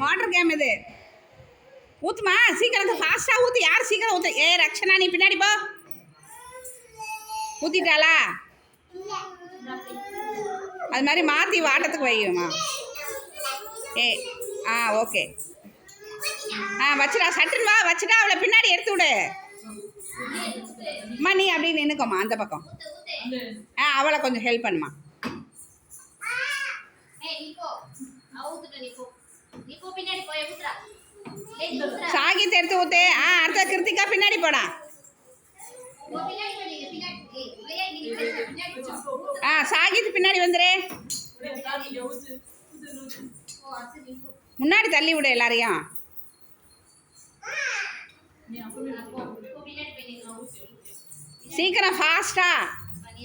Water game இது. ஊத்துமா? சீக்கிரம் ஃபாஸ்ட்டாக ஊற்றி யார் சீக்கிரம் ஊற்று ஏ ரக்ஷனா நீ பின்னாடி போ. ஊற்றிட்டாளா அது மாதிரி மாற்றி வாட்டத்துக்கு வையுமா? ஏ ஆ ஓகே. ஆ வச்சுடா. சட்டுன்னு வா. வச்சுட்டா அவளை பின்னாடி எடுத்து விடு. அம்மா நீ அப்படி நின்னுக்கோமா அந்த பக்கம். ஆ அவளை கொஞ்சம் ஹெல்ப் பண்ணுமா. சாகித் எடுத்து ஊத்து. ஆ அடுத்த கிருத்திகா பின்னாடி போடா. ஆ சாகித் பின்னாடி வந்துரு. முன்னாடி தள்ளி விடு எல்லாரையும். சீக்கிரம் ஃபாஸ்டா நீ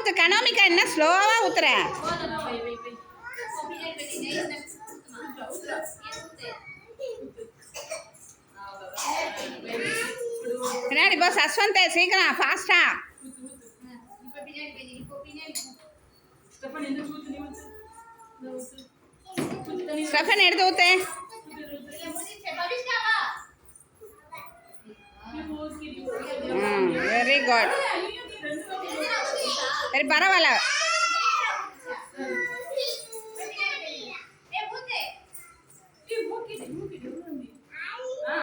ஊற்று கனாமிக்கா என்ன ஸ்லோவாக ஊற்றுற பின்னாடி போ சஸ்வந்த் சீக்கிரம் ஃபாஸ்டா ஸ்டெஃபன் எடுத்து ஊத்து. வெரி குட் சரி பரவாயில்ல.